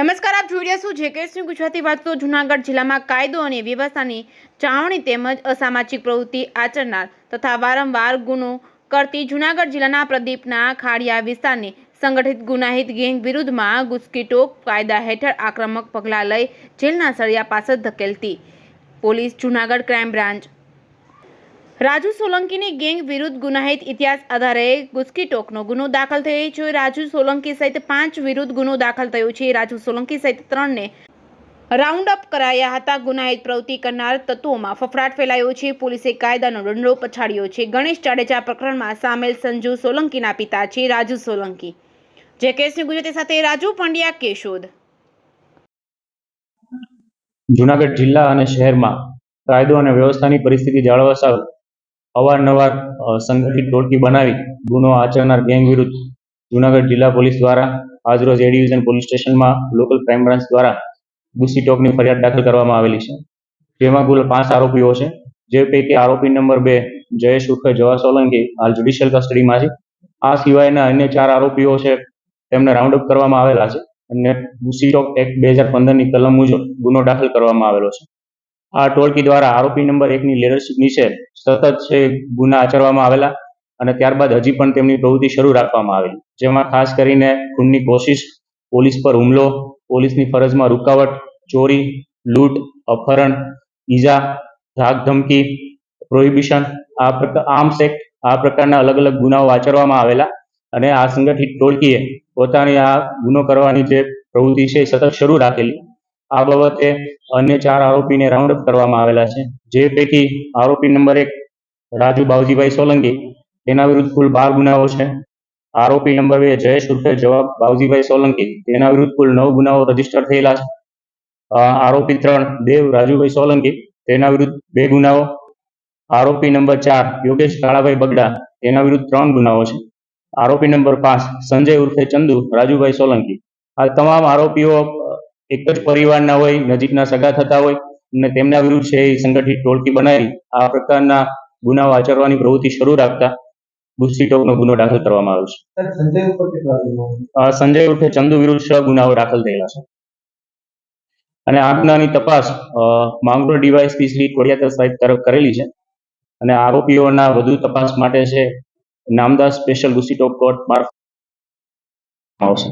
નમસ્કાર, આપ જોઈ રહ્યા છો જે કે સિંહ ગુજરાતી વાંચતો જુનાગઢ જિલ્લામાં કાયદો અને વ્યવસ્થાની ચાવણી તેમજ અસામાજિક પ્રવૃત્તિ આચરનાર તથા વારંવાર ગુનો કરતી જુનાગઢ જિલ્લાના પ્રદીપના ખાડિયા વિસ્તારની સંગઠિત ગુનાહિત ગેંગ વિરુદ્ધમાં ગુસ્કીટોક કાયદા હેઠળ આક્રમક પગલાં લઈ જેલના સળિયા પાછળ ધકેલતી. Police Junagadh crime branch Raju સોલંકીની gang વિરુદ્ધ ગુનાહિત ઇતિહાસ આધારે ગુસ્કીટોકનો ગુનો દાખલ થયો છે. રાજુ સોલંકી સહિત પાંચ વિરુદ્ધ ગુનો દાખલ થયો છે. રાજુ સોલંકી સહિત ત્રણને રાઉન્ડ અપ કરાયા હતા. ગુનાહિત પ્રવૃત્તિ કરનાર તત્વોમાં ફફડાટ ફેલાયો છે. પોલીસે કાયદાનો દંડો પછાડ્યો છે. ગણેશ જાડેજા પ્રકરણમાં સામેલ સંજુ સોલંકીના પિતા છે રાજુ સોલંકી. જે કેસની ગુજરાતી સાથે રાજુ પંડ્યા કેશોદ જુનાગઢ જિલ્લા અને શહેરમાં કાયદો અને વ્યવસ્થાની પરિસ્થિતિ જાળવવા સારું અવારનવાર સંગઠિત ટોળકી બનાવી ગુનો આચરનાર ગેંગ વિરુદ્ધ જુનાગઢ જિલ્લા પોલીસ દ્વારા આજરોજ એ ડિવિઝન પોલીસ સ્ટેશનમાં લોકલ ક્રાઇમ બ્રાન્ચ દ્વારા ગુસ્સી ટોકની ફરિયાદ દાખલ કરવામાં આવેલી છે. જેમાં કુલ પાંચ આરોપીઓ છે. જે પૈકી આરોપી નંબર બે જયેશ ઉર્ફે જવા સોલંકી, હાલ જ્યુડિશિયલ કસ્ટડીમાં છે. આ સિવાયના અન્ય ચાર આરોપીઓ છે, તેમને રાઉન્ડ અપ કરવામાં આવેલા છે અને ગુસ્સી ટોક એક્ટ બે હજાર પંદરની કલમ મુજબ ગુનો દાખલ કરવામાં આવેલો છે. આ ટોળકી દ્વારા આરોપી નંબર એકની લીડરશીપ નીચે સતત છે ગુના આચરવામાં આવેલા અને ત્યારબાદ હજી પણ તેમની પ્રવૃત્તિ શરૂ રાખવામાં આવેલી. જેમાં ખાસ કરીને ખૂનની કોશિશ, પોલીસ પર હુમલો, પોલીસની ફરજમાં રૂકાવટ, ચોરી, લૂંટ, અપહરણ, ઈજા ધાક ધમકી પ્રોહિબિશન, આ પ્રકાર, આર્મ્સ એક્ટ, આ પ્રકારના અલગ અલગ ગુનાઓ આચરવામાં આવેલા અને આ સંગઠિત ટોળકીએ પોતાની આ ગુનો કરવાની જે પ્રવૃત્તિ છે સતત શરૂ રાખેલી. આ બાબતે અન્ય ચાર આરોપીને રાઉન્ડ અપ કરવામાં આવેલા છે. જે પૈકી આરોપી નંબર એક રાજુ બાવજીભાઈ સોલંકી, તેના વિરુદ્ધ કુલ બાર ગુનાઓ છે. આરોપી નંબર બે જયેશ ઉર્ફે જવાબ બાવજીભાઈ સોલંકી, તેના વિરુદ્ધ કુલ નવ ગુનાઓ રજિસ્ટર થયેલા છે. આરોપી ત્રણ દેવ રાજુભાઈ સોલંકી, તેના વિરુદ્ધ બે ગુનાઓ. આરોપી નંબર ચાર યોગેશ કાળાભાઈ બગડા, તેના વિરુદ્ધ ત્રણ ગુનાઓ છે. આરોપી નંબર પાંચ સંજય ઉર્ફે ચંદુ રાજુભાઈ સોલંકી. આ તમામ આરોપીઓ એક જ પરિવારના હોય નજીકના સગા થતા હોય અને તેમના વિરુદ્ધ છે એ સંગઠિત ટોળકી બનાવી આ પ્રકારના ગુનાઓ આચરવાની પ્રવૃત્તિ શરૂ રાખતા ગુસ્સી ટોકનો ગુનો દાખલ કરવામાં આવ્યો છે. સંજય ઉર્ફે ચંદુ વિરુદ્ધ છ ગુનાઓ દાખલ થયેલા છે. અને આ ગુનાની તપાસ માંગરો માંગરોળ ડીવાયએસપી શ્રી કોડિયાતર સાહેબ તરફ કરેલી છે. અને આરોપીઓના વધુ તપાસ માટે છે નામદાસ સ્પેશિયલ ગુસ્સી ટોક કોર્ટ મારફત આવશે.